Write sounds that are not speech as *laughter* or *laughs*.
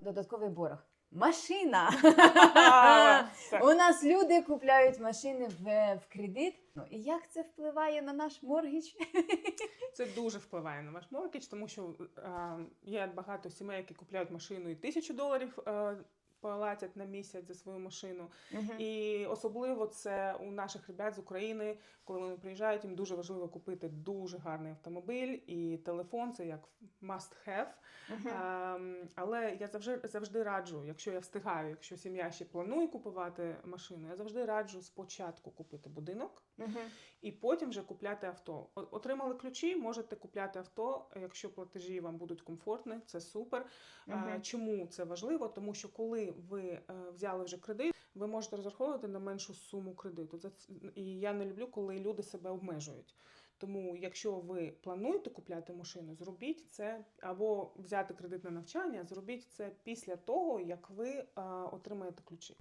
Додатковий борг. Машина. *laughs* У нас люди купляють машини в, в кредит. Ну і як це впливає на наш моргіч? *laughs* Це дуже впливає на ваш моргіч, тому що е, є багато сімей, які купляють машину і тисячу доларів е, платять на місяць за свою машину. І особливо це у наших ребят з України, коли вони приїжджають, їм дуже важливо купити дуже гарний автомобіль і телефон це як must have. Ем, але я завжди завжди раджу, якщо я встигаю, якщо сім'я ще планує купувати машину, я завжди раджу спочатку купити будинок і потім вже купляти авто. Отримали ключі, можете купляти авто, якщо платежі вам будуть комфортні, це супер. Мгм. Чому це важливо? Тому що коли ви е, взяли вже кредит, ви можете розраховувати на меншу суму кредиту. І я не люблю, коли люди себе обмежують. Тому, якщо ви плануєте купляти машину, зробіть це або взяти кредит на навчання, зробіть це після того, як ви е, отримаєте ключі.